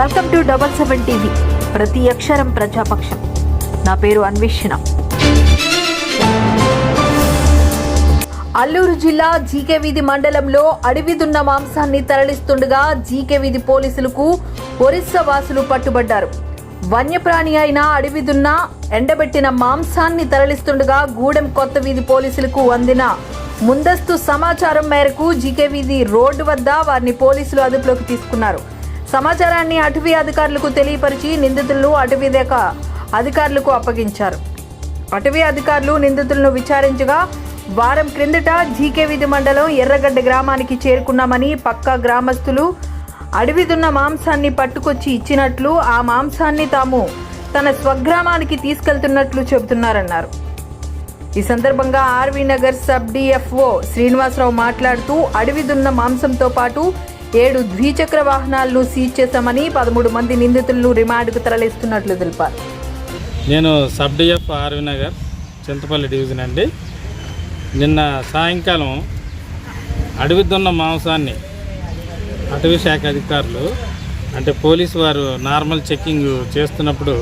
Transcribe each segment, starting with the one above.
Welcome to double seven TV. ప్రతి అక్షరం ప్రజాపక్షం. నా పేరు అన్వేషణ. అల్లూరు జిల్లా జీకే వీధి మండలంలో అడవిదున్న మాంసాన్ని తరలిస్తుండగా జీకే వీధి పోలీసులకు ఒరిస్సా వాసులు పట్టుబడ్డారు. వన్యప్రాణి అయిన అడవిదున్న ఎండబెట్టిన మాంసాన్ని తరలిస్తుండగా గూడెం కొత్త వీధి పోలీసులకు అందిన ముందస్తు సమాచారం మేరకు జీకే వీధి రోడ్డు వద్ద వారిని పోలీసులు అదుపులోకి తీసుకున్నారు. సమాచారాన్ని అటవీ అధికారులకు తెలియపరిచి నిందితులను అటవీ శాఖ అధికారులకు అప్పగించారు. అటవీ అధికారులు నిందితులను విచారించగా వారం క్రిందట జీకే వీధి మండలం ఎర్రగడ్డ గ్రామానికి చేరుకున్నామని పక్కా గ్రామస్తులు అడవిదున్న మాంసాన్ని పట్టుకొచ్చి ఇచ్చినట్లు ఆ మాంసాన్ని తాము తన స్వగ్రామానికి తీసుకెళ్తున్నట్లు చెబుతున్నారన్నారు. ఈ సందర్భంగా RV Nagar sub DFO Srinivasa Rao మాట్లాడుతూ అడవిదున్న మాంసంతో పాటు ఏడు ద్విచక్ర వాహనాలను సీజ్ చేశామని పదమూడు మంది నిందితులను రిమాండ్కు తరలిస్తున్నట్లు తెలిపారు. నేను sub DF RV Nagar Chintapalli division అండి. నిన్న సాయంకాలం అడవి మాంసాన్ని అటవీ శాఖ అధికారులు అంటే పోలీసు వారు నార్మల్ చెక్కింగ్ చేస్తున్నప్పుడు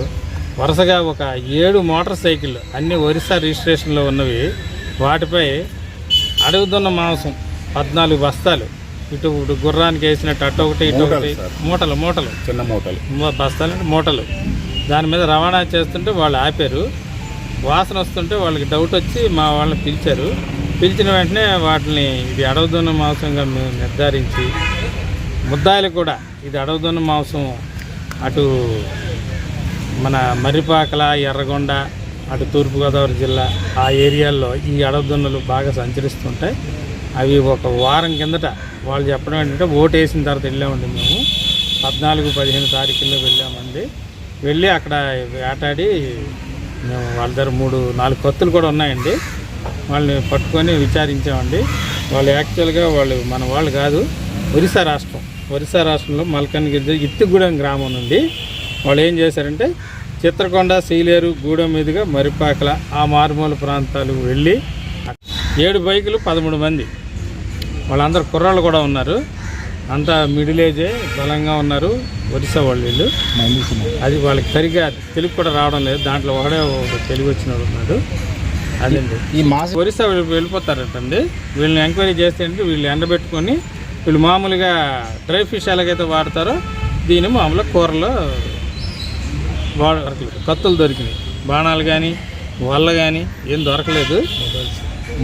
వరుసగా ఒక ఏడు మోటార్ సైకిల్ అన్ని ఒరిస్సా రిజిస్ట్రేషన్లో ఉన్నవి. వాటిపై అడుగుతున్న మాంసం పద్నాలుగు బస్తాలు ఇటు ఇటు గుర్రానికి వేసినట్టు అటు ఒకటి ఇటు ఒకటి. మూటలు మూటలు. చిన్న మూటలు. బస్తాలు మూటలు. దాని మీద రవాణా చేస్తుంటే వాళ్ళు ఆపారు. వాసన వస్తుంటే వాళ్ళకి డౌట్ వచ్చి మా వాళ్ళని పిలిచారు. పిలిచిన వెంటనే వాటిని ఇది అడవుదున్న మాంసంగా మేము నిర్ధారించి ముద్దాయిలు కూడా ఇది అడవుదున్న మాంసం అటు మన మర్రిపాకల ఎర్రగొండ అటు తూర్పుగోదావరి జిల్లా ఆ ఏరియాల్లో ఈ అడవుదున్నలు బాగా సంచరిస్తుంటాయి. అవి ఒక వారం కిందట వాళ్ళు చెప్పడం ఏంటంటే ఓటు వేసిన తర్వాత వెళ్ళామండి మేము. పద్నాలుగు పదిహేను తారీఖుల్లో వెళ్ళామండి. వెళ్ళి అక్కడ వేటాడి మేము వాళ్ళ దగ్గర మూడు నాలుగు కత్తులు కూడా ఉన్నాయండి. వాళ్ళని పట్టుకొని విచారించామండి. వాళ్ళు యాక్చువల్గా వాళ్ళు మన వాళ్ళు కాదు ఒరిస్సా రాష్ట్రం. ఒరిస్సా రాష్ట్రంలో మల్కన్గిరి ఇత్తిగూడెం గ్రామం నుండి వాళ్ళు ఏం చేశారంటే చిత్రకొండ సీలేరు గూడెం మీదుగా మరిపాకల ఆ మారుమూల ప్రాంతాలు వెళ్ళి ఏడు బైకులు పదమూడు మంది వాళ్ళందరూ కుర్రాళ్ళు కూడా ఉన్నారు. అంతా మిడిల్ ఏజే బలంగా ఉన్నారు. ఒరిస్సా వాళ్ళు వీళ్ళు. అది వాళ్ళకి సరిగా తెలుగు కూడా రావడం లేదు. దాంట్లో ఒకడే ఒక తెలుగు వచ్చిన వాడు ఉన్నాడు అదండి ఈ మాస ఒరిస్సా వెళ్ళి- వెళ్ళిపోతారటండి. వీళ్ళని ఎంక్వైరీ చేస్తే వీళ్ళు ఎండబెట్టుకొని వీళ్ళు మామూలుగా డ్రై ఫిష్ ఎలాగైతే వాడతారో దీన్ని మామూలుగా కూరలో వాడ కత్తులు దొరికినాయి. బాణాలు కానీ వల్ల కానీ ఏం దొరకలేదు.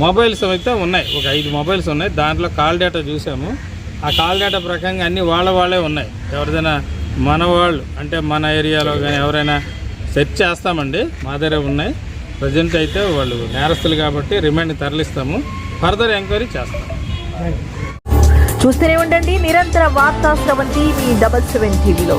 మొబైల్స్ అయితే ఉన్నాయి. ఒక ఐదు మొబైల్స్ ఉన్నాయి. దాంట్లో కాల్ డేటా చూసాము. ఆ కాల్ డేటా ప్రకారంగా అన్నీ వాళ్ళ వాళ్ళే ఉన్నాయి. ఎవరిదైనా మన వాళ్ళు అంటే మన ఏరియాలో కానీ ఎవరైనా సెర్చ్ చేస్తామండి. మా దగ్గర ఉన్నాయి. ప్రజెంట్ అయితే వాళ్ళు నేరస్తులు కాబట్టి రిమాండ్ తరలిస్తాము. ఫర్దర్ ఎంక్వైరీ చేస్తాం. చూస్తూనే ఉండండి. నిరంతర వార్తా స్రవంతి మీ డబల్ సెవెన్ టీవీలో.